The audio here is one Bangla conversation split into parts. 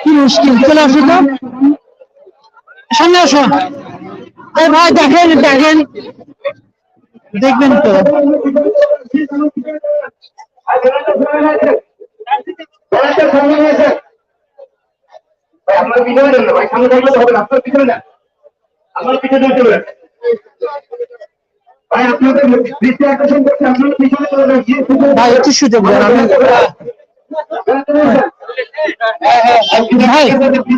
কি মুশকিল চলে আসো তো। সামনে আসো। ভাই দেখেন দেখেন। দেখবেন তো। আমার পিছনে দেন না ভাই সামনে থাকলে তো হবে না। আপনার পিছনে না আমার পিছনে চলে ভাই আপনাদের দৃষ্টি আকর্ষণ করছে আপনার পিছনে চলে যান। ভাই একটু সুযোগ দেন আমি ভাই একটু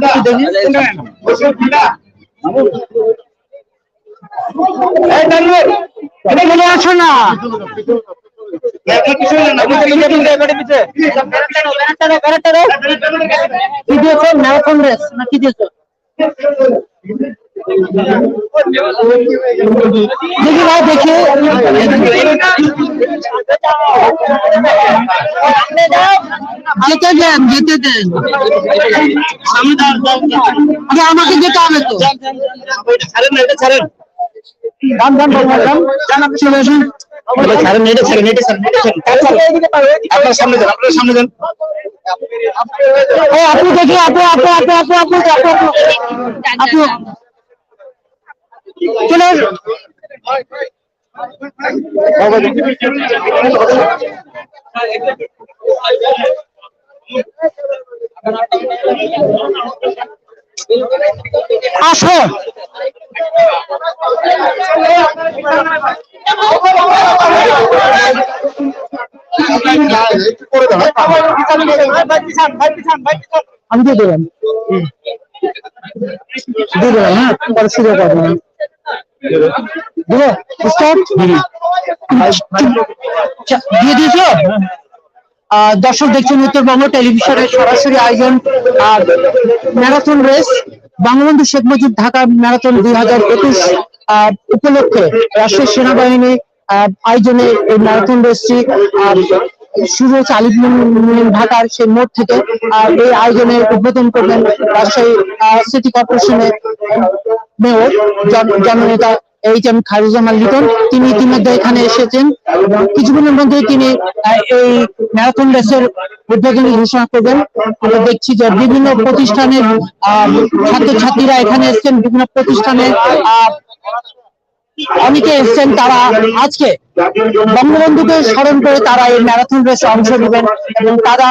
এটা আসো না? কি দিয়েছ ম্যারাথন রেস না কি দিয়েছ দেখি ভাই দেখি যেতে দেন যেতে দেন আরে আমাকে যেতে হবে তো। ছাড়েন এটা ছাড়েন। দাম দাম দাম দাম দাম। আপনি চলে আসুন। ছাড়েন নেটে ছাড়েন নেটে ছাড়েন নেটে ছাড়েন আপনার সামনে যান আপনার সামনে যান ও আপু দেখি আপু আপু আপু আপু আপু আপু আপু চলে আসো আমি দিয়ে দেবেন দিয়ে দেবেন হ্যাঁ? পরে দর্শক দেখছেন উত্তরবঙ্গ টেলিভিশনের সরাসরি আয়োজন marathon race, Bangabandhu Sheikh Mujib Dhaka marathon দুই হাজার একুশ উপলক্ষে রাষ্ট্রীয় সেনাবাহিনী আয়োজনে এই ম্যারাথন রেসটি শুরু হচ্ছে আলিপুর ঢাকার সেই মোড় থেকে আর এই আয়োজনের উদ্বোধন করবেন রাজশাহী সিটি কর্পোরেশনের মেয়র জন- জননেতা এইচ এম খায়রুজ্জামান লিটন। তিনি ইতিমধ্যে এখানে এসেছেন। কিছুক্ষণের মধ্যে তিনি এই ম্যারাথন রেসের উদ্বোধনী ঘোষণা করবেন। আমরা দেখছি যে বিভিন্ন প্রতিষ্ঠানের ছাত্রছাত্রীরা এখানে এসেছেন। বিভিন্ন প্রতিষ্ঠানের আহ, অনেকে এসেছেন। তারা আজকে বঙ্গবন্ধুকে স্মরণ করে তারা এই ম্যারাথন রেসে অংশ নেবেন এবং তারা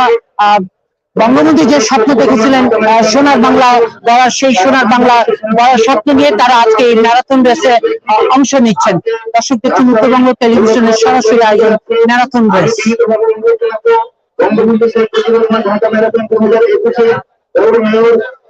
বঙ্গবন্ধু যে স্বপ্ন দেখেছিলেন সোনার বাংলা গড়ার সেই সোনার বাংলা গড়ার স্বপ্ন নিয়ে তারা আজকে এই ম্যারাথন রেসে অংশ নিচ্ছেন। দর্শক দেখছেন উত্তরবঙ্গ টেলিভিশনের সরাসরি আয়োজন marathon race. Bangabandhu Sheikh Mujibur Rahman Dhaka marathon দু হাজার একুশে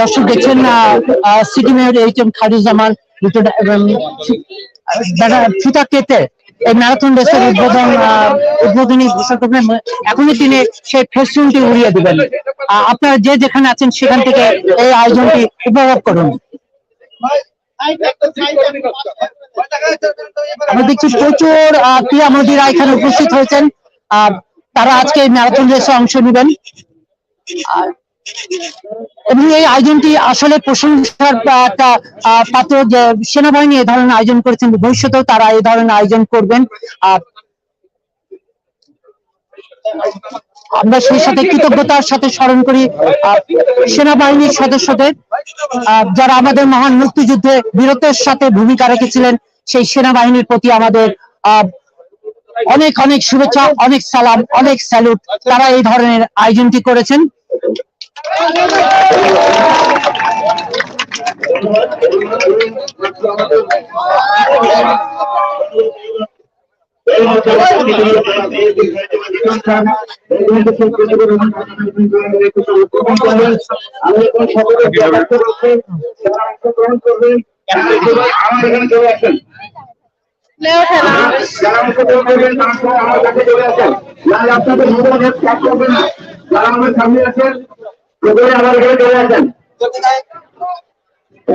দর্শক দেখছেন city mayor H M Khadizaman ফিতা কেতে এই ম্যারাথন রেসের উদ্বোধন উদ্বোধনী ঘোষণা করবেন এখনই তিনি সেই ফেস্টুনটি উড়িয়ে দিবেন। আপনারা যে যেখানে আছেন সেখান থেকে এই আয়োজনটি উপভোগ করুন। আমরা দেখছি প্রচুর আহ, ক্রীড়া মোদীরা এখানে উপস্থিত হয়েছেন। তারা আজকে এই ম্যারাথন রেসে অংশ নেবেন। আর এবং এই আয়োজনটি আসলে প্রশংসার একটা পাত্র সেনাবাহিনী এই ধরনের আয়োজন করেছেন, ভবিষ্যতেও তারা এই ধরনের আয়োজন করবেন। আমরা সেই সাথে কৃতজ্ঞতার সাথে স্মরণ করি সেনাবাহিনীর সদস্যদের যারা আমাদের মহান মুক্তিযুদ্ধে বীরত্বের সাথে ভূমিকা রেখেছিলেন, সেই সেনাবাহিনীর প্রতি আমাদের অনেক অনেক শুভেচ্ছা, অনেক সালাম, অনেক স্যালুট তারা এই ধরনের আয়োজনটি করেছেন। আমাদের এখানে চলে আসেন তারা আমার কাছে চলে আসেন কাজ না আমার সামনে আছেন। আমার এখানে চলে আসেন।